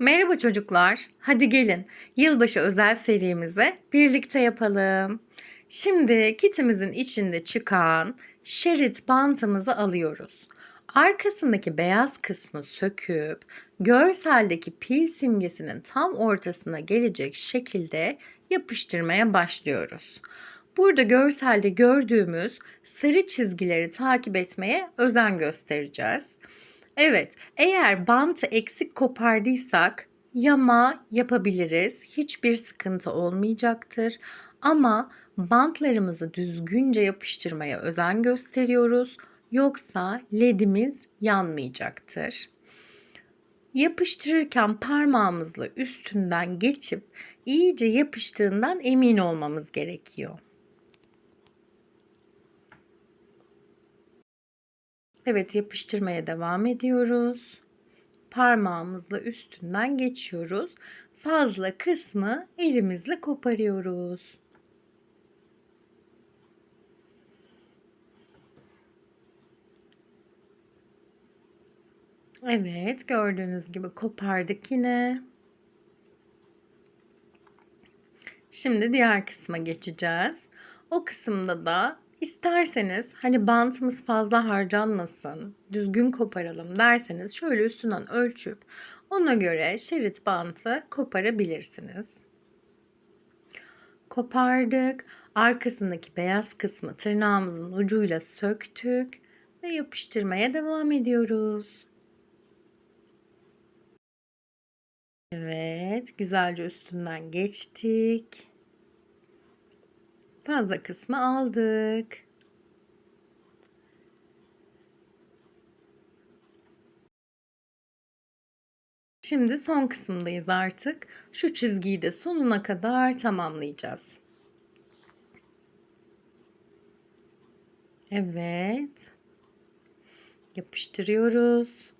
Merhaba çocuklar. Hadi gelin yılbaşı özel serimize birlikte yapalım. Şimdi kitimizin içinde çıkan şerit bantımızı alıyoruz. Arkasındaki beyaz kısmı söküp görseldeki pil simgesinin tam ortasına gelecek şekilde yapıştırmaya başlıyoruz. Burada görselde gördüğümüz sarı çizgileri takip etmeye özen göstereceğiz. Evet, eğer bantı eksik kopardıysak yama yapabiliriz. Hiçbir sıkıntı olmayacaktır. Ama bantlarımızı düzgünce yapıştırmaya özen gösteriyoruz. Yoksa ledimiz yanmayacaktır. Yapıştırırken parmağımızla üstünden geçip iyice yapıştığından emin olmamız gerekiyor. Evet yapıştırmaya devam ediyoruz. Parmağımızla üstünden geçiyoruz. Fazla kısmı elimizle koparıyoruz. Evet gördüğünüz gibi kopardık yine. Şimdi diğer kısma geçeceğiz. O kısımda da İsterseniz hani bantımız fazla harcanmasın, düzgün koparalım derseniz şöyle üstünden ölçüp ona göre şerit bantı koparabilirsiniz. Kopardık. Arkasındaki beyaz kısmı tırnağımızın ucuyla söktük ve yapıştırmaya devam ediyoruz. Evet, güzelce üstünden geçtik fazla kısmı aldık. Şimdi son kısımdayız artık. Şu çizgiyi de sonuna kadar tamamlayacağız. Evet. Yapıştırıyoruz.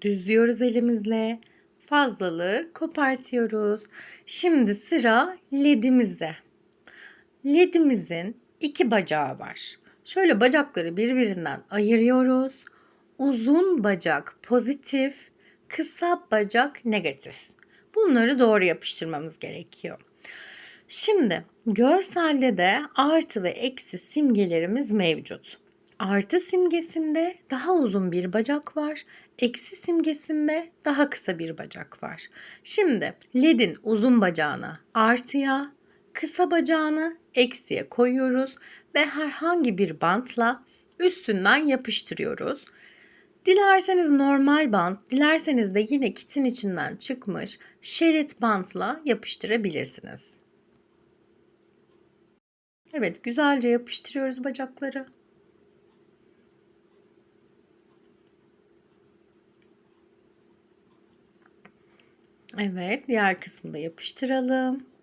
Düzlüyoruz elimizle. Fazlalığı kopartıyoruz. Şimdi sıra ledimizde ledimizin iki bacağı var. Şöyle bacakları birbirinden ayırıyoruz. Uzun bacak pozitif, kısa bacak negatif. Bunları doğru yapıştırmamız gerekiyor. Şimdi görselde de artı ve eksi simgelerimiz mevcut. Artı simgesinde daha uzun bir bacak var. Eksi simgesinde daha kısa bir bacak var. Şimdi ledin uzun bacağını artıya, kısa bacağını eksiye koyuyoruz ve herhangi bir bantla üstünden yapıştırıyoruz. Dilerseniz normal bant, dilerseniz de yine kitin içinden çıkmış şerit bantla yapıştırabilirsiniz. Evet, güzelce yapıştırıyoruz bacakları. Evet, diğer kısmı da yapıştıralım.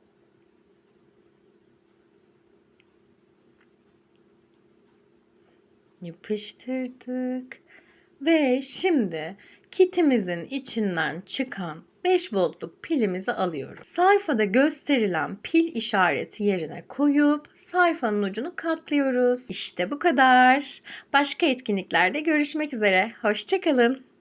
Yapıştırdık. Ve şimdi kitimizin içinden çıkan 5 voltluk pilimizi alıyoruz. Sayfada gösterilen pil işareti yerine koyup sayfanın ucunu katlıyoruz. İşte bu kadar. Başka etkinliklerde görüşmek üzere. Hoşçakalın.